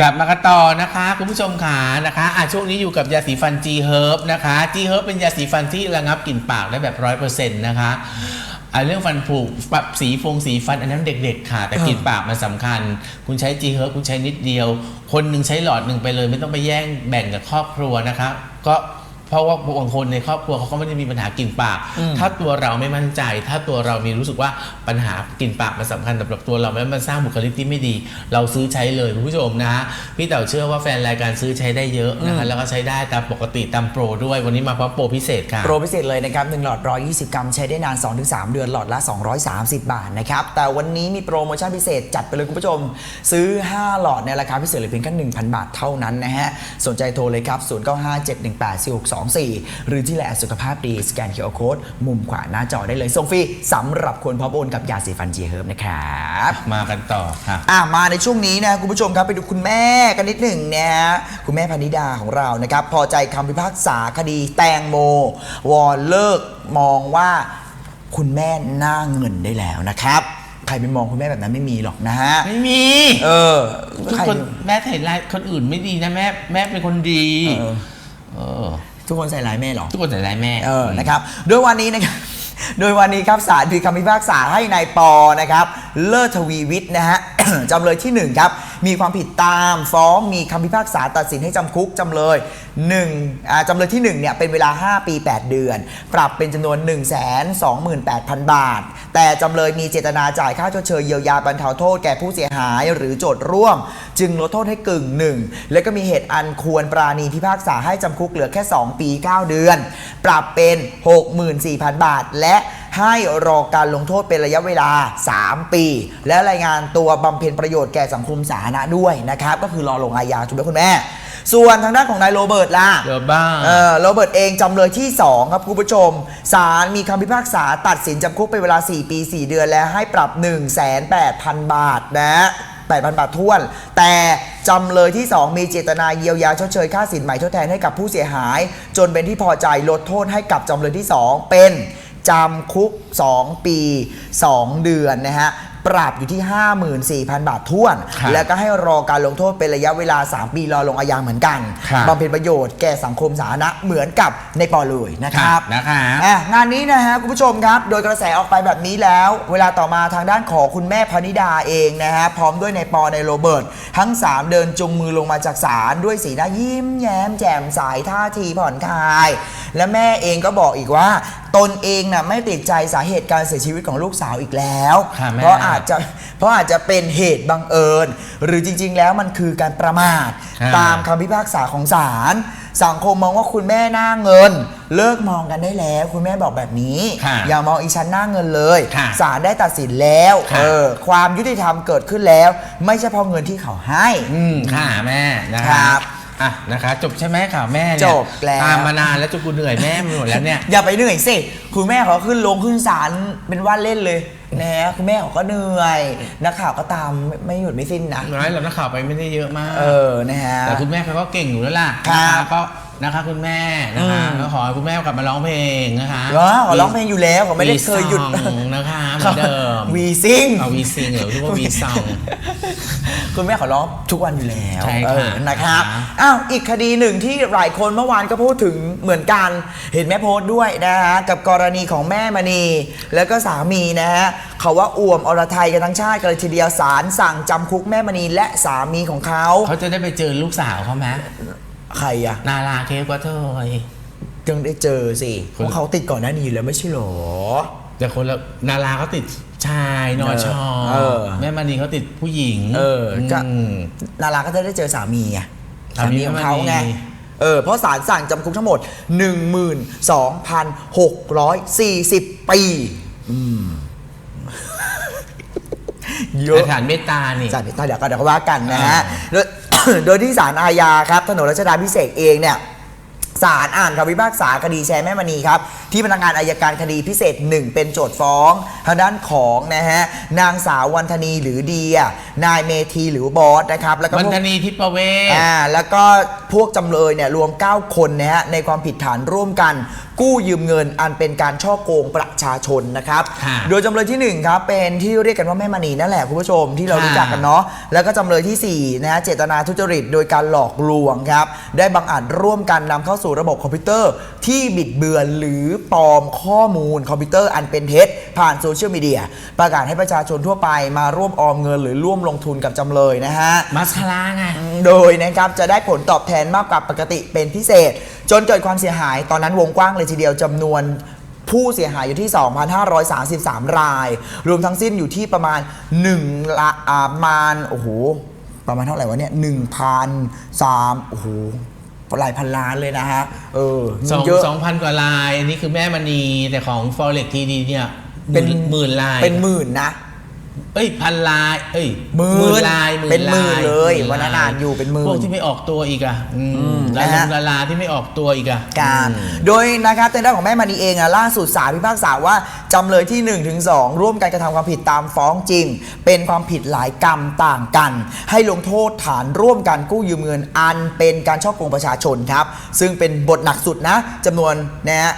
กลับมากันต่อนะคะคุณผู้ชมขานะคะอะช่วงนี้อยู่กับยาสีฟัน G Herb นะคะ G Herb เป็นยาสีฟันที่ระงับกลิ่นปากได้แบบร้อยเปอร์เซ็นต์นะคะอะเรื่องฟันผุปรับสีฟงสีฟันอันนั้นเด็กๆ ค่ะ แต่กลิ่นปากมันสำคัญ คุณใช้ G Herb คุณใช้นิดเดียว คนหนึ่งใช้หลอดหนึ่งไปเลย ไม่ต้องไปแย่งแบ่งกับครอบครัวนะคะ ก็ เพราะว่าบางคนในครอบครัวเขาก็ไม่ได้มีปัญหากลิ่นปาก ถ้าตัวเราไม่มั่นใจ ถ้าตัวเรามีรู้สึกว่าปัญหากลิ่นปากมันสำคัญสำหรับตัวเราแล้วมันสร้างบุคลิกที่ไม่ดี เราซื้อใช้เลยคุณผู้ชมนะพี่เต๋าเชื่อว่าแฟนรายการซื้อใช้ได้เยอะนะคะแล้วก็ใช้ได้ตามปกติตามโปรด้วย วันนี้มาพร้อมโปรพิเศษค่ะโปรพิเศษเลยนะครับ1หลอด 120 กรัม ใช้ได้นาน 2-3 เดือนหลอดละ 230 บาทนะครับแต่วันนี้มีโปรโมชั่นพิเศษจัดไปเลยคุณผู้ชม ซื้อ 5 หลอดในราคาพิเศษเหลือเพียงแค่1,000 บาทเท่านั้นนะฮะสนใจโทรเลยครับ0957184624 หรือที่แหละสุขภาพดี สแกน QR Code มุมขวาหน้าจอได้เลยส่งฟรีสำหรับคนพร้อมโอนกับยาสีฟันเจเฮิร์บนะครับมากันต่อค่ะอะมาในช่วงนี้นะคุณผู้ชมครับไปดูคุณแม่กันนิดหนึ่งนะฮะคุณแม่พนิดาของเรานะครับพอใจคำพิพากษาคดีแตงโม วอนเลิกมองว่าคุณแม่หน้าเงินได้แล้วนะครับใครไปมองคุณแม่แบบนั้นไม่มีหรอกนะฮะ ไม่มี เออทุกใครคนแม่ใส่ร้ายคนอื่นไม่ดีนะแม่แม่เป็นคนดี เออเออ ทุกคนใส่ร้ายแม่หรอ ทุกคนใส่ร้ายแม่เออ นะครับโดยวันนี้นะครับโดยวันนี้ครับศาลพิคำพิพากษาให้นายปอนะครับ เลิศทวีวิทย์นะฮะ จำเลยที่ 1 ครับ มีความผิดตามฟ้องมีคำพิพากษาตัดสินให้จำคุกจำเลย1อ่าจำเลยที่1เนี่ยเป็นเวลา 5 ปี 8 เดือน ปรับเป็นจำนวน 1 2 8 0 0 0 บาท แต่จำเลยมีเจตนาจ่ายค่าชดเชยเยียวยาบรรเทาโทษแก่ผู้เสียหายหรือโจทย์ร่วม จึงลดโทษให้กึ่งหนึ่งและก็มีเหตุอันควรปราณีพิพากษาให้จำคุกเหลือแค่ 2 ปี 9 เดือน ปรับเป็น 64,000 บาท และ ให้รอการลงโทษเป็นระยะเวลา 3 ปี และรายงานตัวบำเพ็ญประโยชน์แก่สังคมสาธารณะด้วยนะครับ ก็คือรอลงอาญาถูกไหมคุณแม่ ส่วนทางด้านของนายโรเบิร์ตล่ะเดี๋ยวบ้าเออโรเบิร์ตเองจำเลยที่ 2 ครับคุณผู้ชมศาลมีคำพิพากษาตัดสินจำคุกเป็นเวลา 4 ปี 4 เดือนและให้ปรับ 1 8 0 0 0 บาทนะ8,000 บาทท้วน แต่จำเลยที่ 2 มีเจตนาเยียวยาชดเชยค่าสินใหม่ทดแทนให้กับผู้เสียหาย จนเป็นที่พอใจลดโทษให้กับจำเลยที่ 2 เป็น จำคุก 2 ปี 2 เดือนนะฮะ ปรับอยู่ที่ 54,000 บาทท้วน ครับแล้วก็ให้รอการลงโทษเป็นระยะเวลา 3 ปีรอลงอาญาเหมือนกันครับ บำเพ็ญประโยชน์แก่สังคมสาธารณะเหมือนกับในปอเลยนะครับ นะคะ อะงานนี้นะฮะคุณผู้ชมครับ โดยกระแสออกไปแบบนี้แล้ว เวลาต่อมาทางด้านของคุณแม่พนิดาเองนะฮะพร้อมด้วยในปอในโรเบิร์ตทั้ง 3 เดินจุงมือลงมาจากศาลด้วยสีหน้ายิ้มแย้มแจ่มใสท่าทีผ่อนคลาย และแม่เองก็บอกอีกว่า ตนเองน่ะไม่ติดใจสาเหตุการเสียชีวิตของลูกสาวอีกแล้ว ค่ะแม่ เพราะอาจจะเพราะอาจจะเป็นเหตุบังเอิญ หรือจริง ๆ แล้วมันคือการประมาทอ่า ตามคำพิพากษาของศาลสังคมมองว่าคุณแม่หน้าเงิน เลิกมองกันได้แล้ว คุณแม่บอกแบบนี้ ค่ะอย่ามองอีฉันหน้าเงินเลยค่ะศาลได้ตัดสินแล้วค่ะ เออความยุติธรรมเกิดขึ้นแล้ว ไม่ใช่เพราะเงินที่เขาให้ อืมค่ะแม่นะครัคะบ อะนะคะ จบใช่ไหมข่าวแม่เนี่ยจบแล้ว ตามมานานแล้วจนกูเหนื่อยแม่ไปหมดแล้วเนี่ย อย่าไปเหนื่อยสิคุณแม่เขาขึ้นลงขึ้นศาลเป็นว่าเล่นเลยนะคุณแม่เขาก็เหนื่อยนักข่าวก็ตามไม่ไม่หยุดไม่สิ้นนะ น้อยเรานักข่าวไปไม่ได้เยอะมาก เออนะฮะ แต่คุณแม่เขาก็เก่งอยู่แล้วล่ะครับ นะคะก็ นะคะคุณแม่นะคะอืมก็ขอให้คุณแม่กลับมาร้องเพลงนะคะเหรอขอร้องเพลงอยู่แล้วผมไม่ได้เคยหยุดวีซองนะคะเหมือนเดิมวีซิงเอาวีซิงเหรอที่ว่าวีซองคุณแม่ขอร้องทุกวันอยู่แล้วใช่ค่ะเออนะครับค่ะอ้าวอีกคดีหนึ่งที่หลายคนเมื่อวานก็พูดถึงเหมือนกัน เห็นแม่โพสต์ด้วยนะฮะกับกรณีของแม่มณี แล้วก็สามีนะฮะเขาว่าอ่วมอรไทยกันทั้งชาติกันเลยทีเดียวศาลสั่งจำคุกแม่มณีและสามีของเขาเขาจะได้ไปเจอลูกสาวเขาไหม ใครอะนาราเคฟก็เธยยังได้เจอสิคนเพราะเขาติดก่อนหน้านี้อยู่แล้วไม่ใช่หรอแต่คนละนาราเขาติดชายนอชอเออแม่มณีเขาติดผู้หญิง เออก็มนาราก็จะได้เจอสามีไงสามีของเขาไงแม่มณีเออเพราะศาลสั่งจำคุกทั้งหมด 12,640 ปีอืมเยอะสถานเมตตานี่ศาลพิพากษาเดี๋ยวก็เดี๋ยวก็ว่ากันนะฮะอ่า โดยที่ศาลอาญาครับถนนรัชดาพิเศษกเองเนี่ยศาลอ่านคำพิพากษาคดีแชร์แม่มณีครับที่พนักงานอายการคดีพิเศษ 1 เป็นโจทย์ฟ้อง ทางด้านของนะฮะนางสาววันธนีหรือเดีย นายเมธีหรือบอสนะครับแล้วก็วันพวก ธนีทิพเวศ อ่าแล้วก็พวกจำเลยเนี่ยรวม 9 คนนะฮะในความผิดฐานร่วมกัน กู้ยืมเงินอันเป็นการช่อโกงประชาชนนะครับ ค่ะโดยจำเลยทีหนึ่1ครับเป็นที่เรียกกันว่าแม่มณีนั่นแหละคุณผู้ชมที่เราค่ะ รู้จักกันเนาะแล้วก็จำเลยทีสี่4 นะฮะเจตนาทุจริตโดยการหลอกลวงครับ ได้บังอาจร่วมกันนำเข้าสู่ระบบคอมพิวเตอร์ที่บิดเบือนหรือปลอมข้อมูลคอมพิวเตอร์อันเป็นเท็จ ผ่านโซเชียลมีเดียประกาศให้ประชาชนทั่วไปมาร่วมออมเงินหรือร่วมลงทุนกับจำเลยนะฮะมาสคาร่าไง โดยนะครับจะได้ผลตอบแทนมากกว่าปกติเป็นพิเศษ จนเกิดความเสียหายตอนนั้นวงกว้างเลยทีเดียวจำนวนผู้เสียหายอยู่ที่ 2,533 ราย รวมทั้งสิ้นอยู่ที่ประมาณ1ละอ่าประมาณโอ้โหประมาณเท่าไหร่วะเนี่ย1,000 3โอ้โห หลายพันล้านเลยนะฮะเออสองเยอะสองพันกว่าลายอันนี้คือแม่มณีแต่ของ forex ทีดีเนี่ยเป็นหมื่นลายเป็นหมื่นนะ เอ้ยพันลาย เอ้ยหมื่นลายเป็นหมื่นลาเลยหมื่วันนั้นอ่านอยู่เป็นหมื่นพวกที่ไม่ออกตัวอีกอะอืมอืมดานะราฮะ ดาราที่ไม่ออกตัวอีกอะ การอืมโดยนะครับในด้านของแม่มณีเองอะล่าสุดศาลพิพากษาว่า จำเลยที่1ถึง2ร่วมกันกระทำความผิดตามฟ้องจริง เป็นความผิดหลายกรรมต่างกัน ให้ลงโทษฐานร่วมกันกู้ยืมเงินอันเป็นการช่อโกงประชาชนครับ ซึ่งเป็นบทหนักสุดนะจำนวนนะฮะ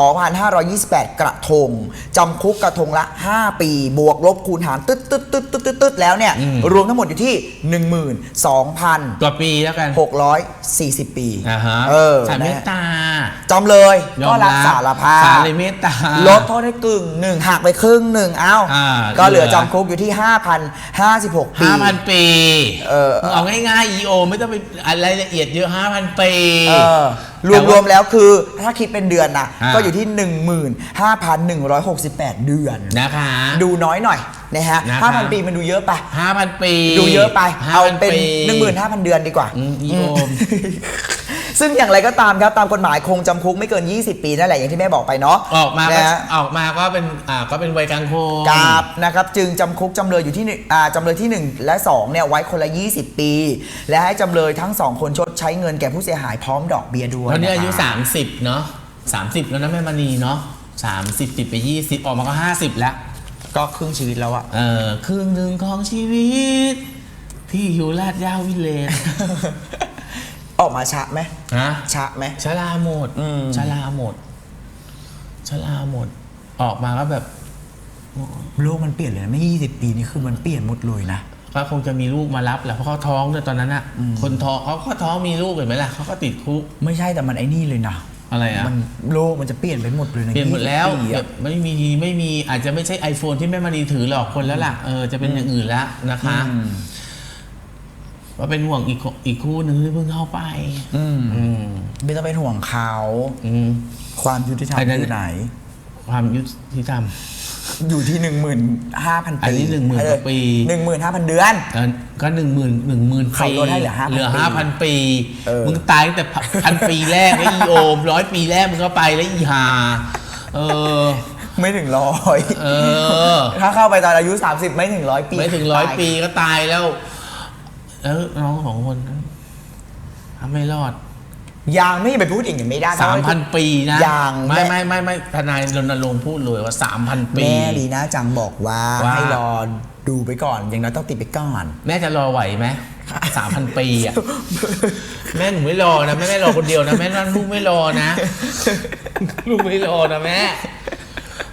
2,528 กระทงจำคุกกระทงละ 5 ปี บวกลบคูณหารตึ๊ดตึ๊ดตึ๊ดตึ๊ดตึ๊ดตึ๊ดแล้วเนี่ย อืม รวมทั้งหมดอยู่ที่ 12,640ตัวปีแล้วกันปีอ่าฮะเออสารเมนะตฮะตาจำเลยยอก็มรับสารภาพ สารเลยเมตตา ลดโทษให้กึ่งหนึ่งหักไปครึ่งหนึ่งเอ้า อ่า ก็เหลือเหลือจำคุกอยู่ที่ 5,056 ปี ห้าพันปีเออมึงเอาง่ายๆ EO ไม่ต้องไปอะไรละเอียดเยอะห้าพันปี เออ รแต่วมๆแล้วคือถ้าคิดเป็นเดือนนะอ่า ก็อยู่ที่ 15,168 เดือน นะคะ ดูน้อยหน่อยนะฮะนะคะ5,000ปีมันดูเยอะไป ห้าพันปีดูเยอะไป เอาเป็น5,000 15,000 เดือนดีกว่า อืม EO ซึ่งอย่างไรก็ตามครับตามกฎหมายคงจำคุกไม่เกิน 20 ปีนั่นแหละอย่างที่แม่บอกไปเนาะออกมาก็นะฮะ ออกมาก็เป็นอ่าก็เป็นวัยกลางคนกราบนะครับจึงจำคุกจำเลยอยู่ที่หนึ่งอ่าจำเลยที่1และ2เนี่ยไว้คนละ 20 ปี และให้จำเลยทั้ง2คนชดใช้เงินแก่ผู้เสียหายพร้อมดอกเบี้ยด้วยตอนนี้อายุะครับ30 เนาะ30 แล้วนะแม่มณีเนาะ30ติดไป 20 ออกมาก็ 50 แล้ว ก็ครึ่งชีวิตแล้วอะ เออครึ่งหนึ่งของชีวิตที่อยู่ลาดยาววิเลน ออกมาชะไหมนะชะไหมชลาหมดอืมชลาหมดชลาหมด ออกมาก็แบบ โลกมันเปลี่ยนเลยนะไม่ 20 ปีนี่คือมันเปลี่ยนหมดเลยนะ ก็คงจะมีลูกมารับแหละเพราะเขาท้องด้วยตอนนั้นอะคนท้องเขาก็ท้องมีลูกเห็นไหมล่ะเขาก็ติดคุก ไม่ใช่แต่มันไอ้นี่เลยนะอะไรอะมันโลกมันจะเปลี่ยนไปหมดเลยนะเปลี่ยนหมดแล้ว20ปีแบอะบไม่มีไม่มีอาจจะไม่ใช่ iPhone ที่แม่มณีถือหรอกคนแล้วล่ะเออจะเป็นอย่างอื่นละนะคะ อืมว่าเป็นห่วงอีกคนอีกคู่หนึ่งที่เพิ่งเข้าไป อืมอืมไม่ต้องเป็นห่วงเขา อืม ความยุติธรรมอันนั้น อยู่ไหน ความยุติธรรม อยู่ที่หนึ่งหมื่นห้าพันปีอันนี้10,000กว่าปี หนึ่งหมื่นห้าพันเดือน เออก็หนึ่งหมื่นหนึ่งหมื่นเขาปีลดให้เหลือ5,000เหลือห้าพันปี เออ มึงตายตั้งแต่พันปีแรกแล้วอีโอมร้อยปีแรกมึงก็ไปแล้วอีหาเออ ไม่ถึงร้อยเออ ถ้าเข้าไปตอนอายุ 30 ไม่ถึงร้อยปีไม่ถึงร้อยตาปีก็ตายแล้ว แล้วน้องสองคนนั้นทำไม่รอดยังไม่ไปพูดอย่างนี้ไม่ได้สามพันปีนะยังไม่ไม่ไม่ไม่ทนายรณรงค์พูดเลยว่าสามพันปี แม่ดีนะจังบอกว่าว่าให้รอดูไปก่อนอย่างน้อยต้องติดไปก่อน แม่จะรอไหวไหมสามพันปีอะแม่หนูไม่รอนะแม่ไม่รอคนเดียวนะแม่นั่นลูกไม่รอนะ ลูกไม่รอนะแม่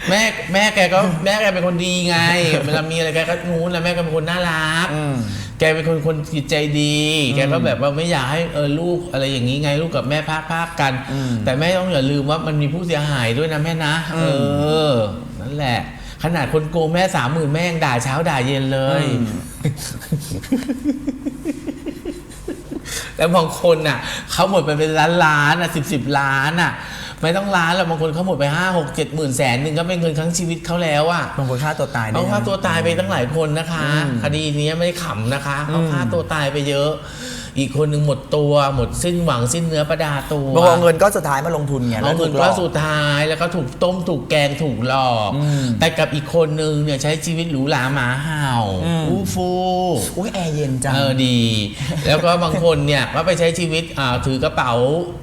แม่แม่แกก็แม่แกเป็นคนดีไงเวลามีอะไรแกก็นู้นแล้วแม่ก็เป็นคนน่ารักอืม แกเป็นคนคนจิตใจดี แกก็แบบว่าไม่อยากให้เออลูกอะไรอย่างนี้ไงลูกกับแม่พากพากกันอืมแต่แม่ต้องอย่าลืมว่ามันมีผู้เสียหายด้วยนะแม่นะ เออ นั่นแหละ ขนาดคนโกงแม่สามหมื่นแม่ยังด่าเช้าด่าเย็นเลย แล้วบางคนน่ะเขาหมดไปเป็นล้านล้านอะสิบสิบล้านอะ ไม่ต้องล้านหรอกบางคนเขาหมดไปห้าหกเจ็ดหมื่นแสนหนึ่งก็เป็นเงินทั้งชีวิตเขาแล้วอะบางคนฆ่าตัวตายได้เขาฆ่านะตัวตายไปตั้งหลายคนนะคะอืมคดีนี้ไม่ได้ขำนะคะเขาฆ่าตัวตายไปเยอะ อีกคนหนึ่งหมดตัวหมดสิ้นหวังสิ้นเนื้อประดาตัวบางคนเอาเงินก็สุดท้ายมาลงทุนไงเอาแล้วเงิถูนกหลก้ออนกสุดท้ายแล้วก็ถูกต้มถูกแกงถูกหลอกแต่กับอีกคนนึงเนี่ยใช้ชีวิตหรูหราหมาเห่าอู้ฟูอุ้ยแอร์เย็นจัง เออดี แล้วก็บางคนเนี่ยก็ไปใช้ชีวิตอ่าถือกระเป๋า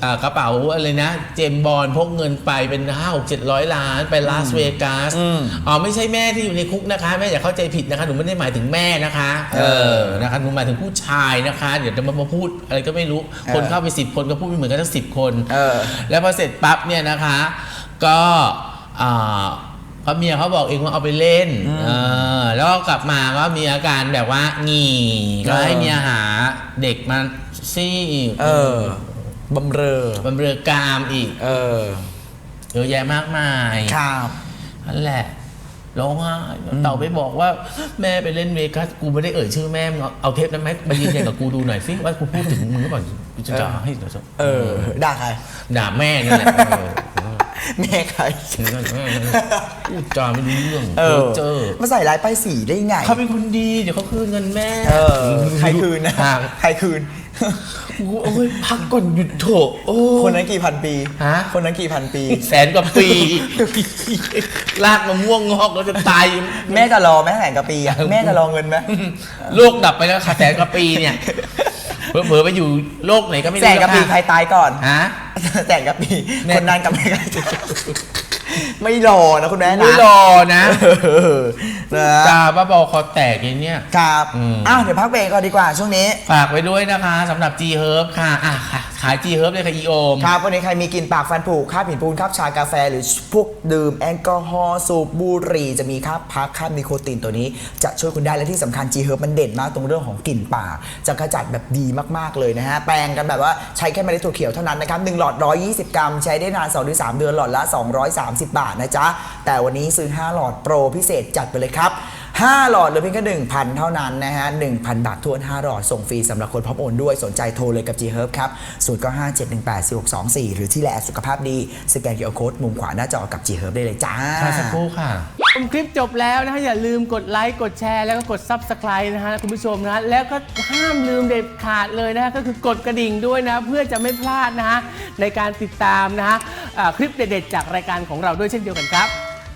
อ่ากระเป๋าอะไรนะ เจมส์บอลพกเงินไปเป็นห้าหกเจ็ดร้อยล้านไปลาสเวกัสอืมอ๋อไม่ใช่แม่ที่อยู่ในคุกนะคะ แม่อย่าเข้าใจผิดนะคะหนูไม่ได้หมายถึงแม่นะคะ เออนะคะหนูหมายถึงผู้ชายนะคะ เดี๋ยวจะมามาพูดอะไรก็ไม่รู้เออคนเข้าไปสิบคนก็พูดไม่เหมือนกันทั้งสิบคน เออ แล้วพอเสร็จปั๊บเนี่ยนะคะ ก็อ่าพระเมียเขาบอกเองว่าเอาไปเล่น เออ แล้วก็กลับมาก็มีอาการแบบว่างี่ก็ให้เมียหาเด็กมาซี่อีกเออบำเรอบำเรอกามอีก เออเยอะแยะมากมาย ครับนั่นแหละ ร้องไห้เต่าไปบอกว่าแม่ไปเล่นเวกัสกูไม่ได้เอ่ยชื่อแม่มึงเอาเอาเทปนั้นไหมมายืนยันกับกูดูหน่อยสิว่ากูพูดถึงมึงหรือเปล่ากูจะด่าให้เดี๋ยวจะเออด่าใครด่าแม่นี่แหละเออ แม่ใครพูดจาไม่รู้เรื่องเออเจอมาใส่ร้ายป้ายสีได้ไง เขาเป็นคนดี เดี๋ยวเขาคืนเงินแม่เออใครคืนนะห่างใครคืนกูโอ้ยพักก่อนหยุดเถอะโอ้คนนั้นกี่พันปีฮะคนนั้นกี่พันปี แสนกว่าปี ลากมะม่วงงอกแล้วจะตาย แม่จะรอไหมแสนกว่าปีอะแม่จะรอเงินไหมโลกดับไปแล้วค่ะแสนกว่าปีเนี่ยเผลอๆไปอยู่โลกไหนก็ไม่รู้แสนกว่าปีล้วใครค่ะตายก่อนฮะ แสนกว่าปีแม่คนนั้นกับแม่ใครตาย ไม่รอนะคุณแม่นะไม่รอนะเออนะตาบ้าบอคอแตกอย่างเนี้ยครับอืม อ้าวเดี๋ยวพักเบรกก่อนดีกว่าช่วงนี้ ฝากไว้ด้วยนะคะสำหรับ G Herb ค่ะอะค่ะ ขาย G Herb เลยค่ะอีโอม ครับวันนี้ใครมีกลินปากฟันผุคราบหินปูนคราบชากาแฟ หรือพวกดื่มแอลกอฮอล์สูบบุหรี่จะมีคราบพักคราบนิโคตินตัวนี้ จะช่วยคุณได้และที่สำคัญ G Herb มันเด่นมากตรงเรื่องของกลิ่นปากจะกระจัดแบบดีมากๆเลยนะฮะ แปรงกันแบบว่าใช้แค่เมล็ดถั่วเขียวเท่านั้นนะครับ1หลอด 120 กรัม ใช้ได้นาน2-3 เดือนหลอดละ 230บาทนะจ๊ะ แต่วันนี้ซื้อ 5 หลอดโปรพิเศษจัดไปเลยครับ 5 หลอดเหลือเพียงแค่1,000 เท่านั้นนะฮะ 1,000 บาททวน 5 หลอด ส่งฟรีสำหรับคนพร้อมโอนด้วยสนใจโทรเลยกับ G Herb ครับ 0957184624 หรือที่แลสุขภาพดี สแกนเคอร์โค้ดมุมขวาหน้าจอกับ G Herb ได้เลยจ้าค่ะสักครู่ค่ะ ชมคลิปจบแล้วนะฮะอย่าลืมกดไลค์กดแชร์แล้วก็กด Subscribe นะฮะคุณผู้ชมนะฮะแล้วก็ห้ามลืมเด็ดขาดเลยนะฮะก็คือกดกระดิ่งด้วยนะ เพื่อจะไม่พลาดนะฮะในการติดตามนะฮะอ่าคลิปเด็ดๆจากรายการของเราด้วยเช่นเดียวกันครับ